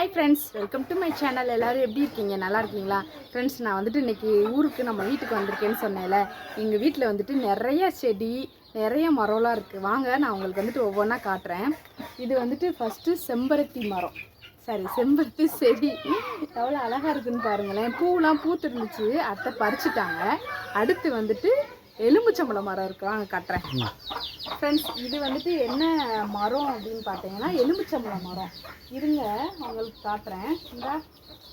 Hi friends welcome to my channel எல்லோரும் எப்படி இருக்கீங்க? நல்லா இருக்கீங்களா? ஃப்ரெண்ட்ஸ் நான் வந்துட்டு இன்றைக்கி ஊருக்கு நம்ம வீட்டுக்கு வந்திருக்கேன்னு சொன்னேன்ல. எங்கள் வீட்டில் வந்துட்டு நிறைய செடி நிறைய மரம்லாம் இருக்குது வாங்க நான் உங்களுக்கு வந்துட்டு ஒவ்வொன்றா காட்டுறேன். இது வந்துட்டு ஃபஸ்ட்டு செம்பருத்தி மரம். சரி செம்பருத்தி செடி. எவ்வளோ அழகாக இருக்குதுன்னு பாருங்களேன். பூலாம் பூத்துருந்துச்சு. அத்தை பறிச்சுட்டாங்க. அடுத்து வந்துட்டு எலும்புச்சம்பழம் மரம் இருக்கு. வாங்க காட்டுறேன். ஃப்ரெண்ட்ஸ் இது வந்துட்டு என்ன மரம் அப்படின்னு பார்த்தீங்கன்னா எலும்புச்சம்பழம் மரம். இருங்க உங்களுக்கு காட்டுறேன். இந்த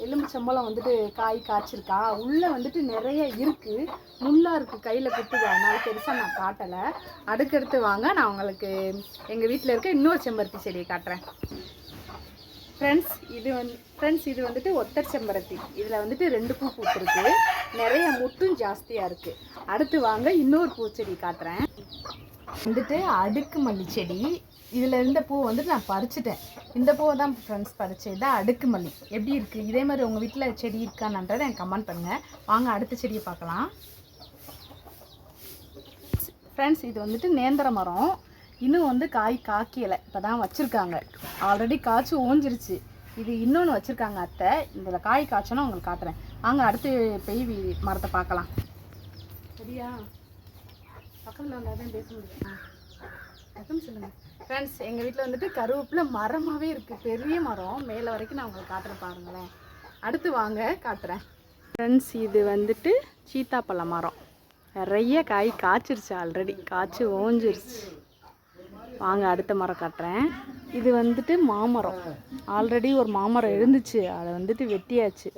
எலும்புச்சம்பழம் வந்துட்டு காய் காய்ச்சிருக்கா? உள்ளே வந்துட்டு நிறைய இருக்குது முள்ளாக இருக்குது கையில் குத்துது. அதனால பெருசாக நான் காட்டலை. அடுக்கடுத்து வாங்க நான் உங்களுக்கு எங்கள் வீட்டில் இருக்க இன்னொரு செம்பருத்தி செடியை காட்டுறேன். ஃப்ரெண்ட்ஸ் இது வந்து ஃப்ரெண்ட்ஸ் இது வந்துட்டு ஒத்தர் செம்பருத்தி. இதில் வந்துட்டு ரெண்டு பூ பூத்துருக்கு. நிறைய முட்டும் ஜாஸ்தியாக இருக்குது அடுத்து வாங்க இன்னொரு பூச்செடி காட்டுறேன். வந்துட்டு அடுக்கு மல்லி செடி இதில் இருந்த பூ வந்துட்டு நான் பறிச்சிட்டேன். இந்த பூவை தான் ஃப்ரெண்ட்ஸ் பறிச்சது. தான் அடுக்கு மல்லி. எப்படி இருக்குது இதே மாதிரி உங்கள் வீட்டில் செடி இருக்கான்றதை எனக்கு கமெண்ட் பண்ணுங்கள் வாங்க அடுத்த செடியை பார்க்கலாம். ஃப்ரெண்ட்ஸ் இது வந்துட்டு நேந்திர மரம் இன்னும் வந்து காய் காய்க்கலை இப்போ தான் வச்சுருக்காங்க. ஆல்ரெடி காய்ச்சி ஓஞ்சிருச்சு இது இன்னொன்று வச்சுருக்காங்க அத்தை. இதில் காய் காய்ச்சணும் உங்களுக்கு காட்டுறேன். வாங்க அடுத்து பெய் மரத்தை பார்க்கலாம். சரியா? பக்கத்தில் வந்தால் பேச முடியும். சொல்லுங்கள் ஃப்ரெண்ட்ஸ் எங்கள் வீட்டில் வந்துட்டு கருவேப்பிலை மரமாகவே இருக்குது பெரிய மரம். மேலே வரைக்கும் நான் உங்களுக்கு காட்டுறேன் பாருங்களேன். அடுத்து வாங்க காட்டுறேன். ஃப்ரெண்ட்ஸ் இது வந்துட்டு சீத்தாப்பழ மரம். நிறைய காய் காய்ச்சிருச்சு ஆல்ரெடி காய்ச்சி ஓஞ்சிருச்சு வாங்க அடுத்த மரம் காட்டுறேன். இது வந்துட்டு மாமரம். ஆல்ரெடி ஒரு மாமரம் இருந்துச்சு. அதை வந்துட்டு வெட்டியாச்சு.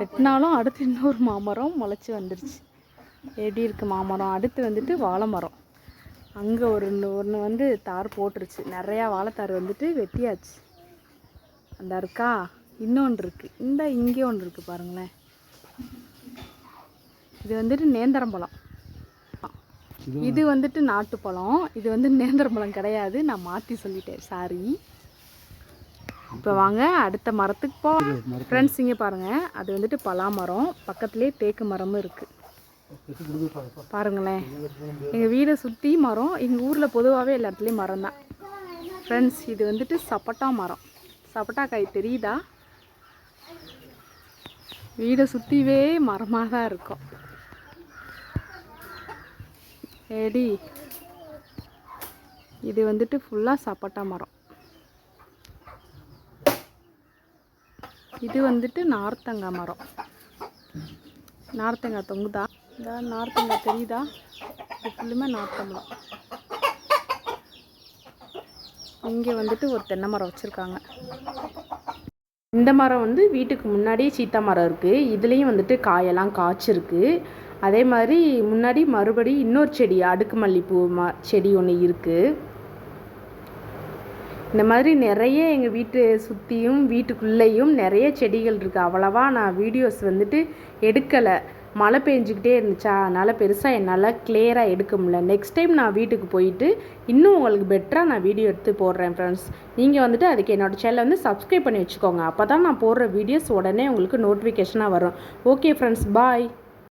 வெட்டினாலும் அடுத்து இன்னொரு மாமரம் முளைச்சி வந்துருச்சு. எப்படி இருக்குது மாமரம்? அடுத்து வந்துட்டு வாழை மரம். அங்கே ஒரு ஒன்று வந்து தார் போட்டுருச்சு. நிறையா வாழைத்தார் வந்துட்டு வெட்டியாச்சு. அந்த இருக்கா? இன்னொன்று இருக்குது இந்த இங்கே ஒன்று இருக்குது பாருங்களேன். இது வந்துட்டு நேந்திரம்பழம் இது வந்துட்டு நாட்டுப்பழம். இது வந்து நேந்திரம்பழம் கிடையாது. நான் மாற்றி சொல்லிட்டேன். சாரி இப்போ வாங்க அடுத்த மரத்துக்கு போ ஃப்ரெண்ட்ஸ் இங்கே பாருங்கள் அது வந்துட்டு பலாமரம். பக்கத்துலேயே தேக்கு மரமும் இருக்குது பாருங்களேன். எங்கள் வீடை சுற்றி மரம். எங்கள் ஊரில் பொதுவாகவே எல்லா இடத்துலையும் மரம் தான். ஃப்ரெண்ட்ஸ் இது வந்துட்டு சப்பட்டா மரம். சப்பட்டா காய் தெரியுதா? வீடை சுற்றிவே மரமாக தான் இருக்கும். ஏடி இது வந்துட்டு ஃபுல்லாக சப்போட்டா மரம். இது வந்துட்டு நார்த்தங்காய் மரம். நார்த்தங்காய் தொங்குதா? இந்த நார்த்தங்காய் தெரியுதா? இது ஃபுல்லுமே நார்த்தம்பழம் இங்கே வந்துட்டு ஒரு தென்னை மரம் வச்சுருக்காங்க. இந்த மரம் வந்து வீட்டுக்கு முன்னாடியே சீத்தா மரம் இருக்குது இதுலேயும் வந்துட்டு காயெல்லாம் காய்ச்சிருக்கு. அதே மாதிரி முன்னாடி மறுபடி இன்னொரு செடி அடுக்கு மல்லிப்பூ மா செடி ஒன்று இருக்குது இந்த மாதிரி நிறைய எங்கள் வீட்டு சுற்றியும் வீட்டுக்குள்ளேயும் நிறைய செடிகள் இருக்குது அவ்வளவா நான் வீடியோஸ் வந்துட்டு எடுக்கலை. மழை பெஞ்சிக்கிட்டே இருந்துச்சா? அதனால் பெருசாக என்னால் கிளியராக எடுக்க முடியல. நெக்ஸ்ட் டைம் நான் வீட்டுக்கு போயிட்டு இன்னும் உங்களுக்கு பெட்டராக நான் வீடியோ எடுத்து போடுறேன் ஃப்ரெண்ட்ஸ் நீங்கள் வந்துட்டு அதுக்கு என்னோடய சேனலை வந்து சப்ஸ்கிரைப் பண்ணி வச்சுக்கோங்க. அப்போ தான் நான் போடுற வீடியோஸ் உடனே உங்களுக்கு நோட்டிஃபிகேஷனாக வரும். Okay friends bye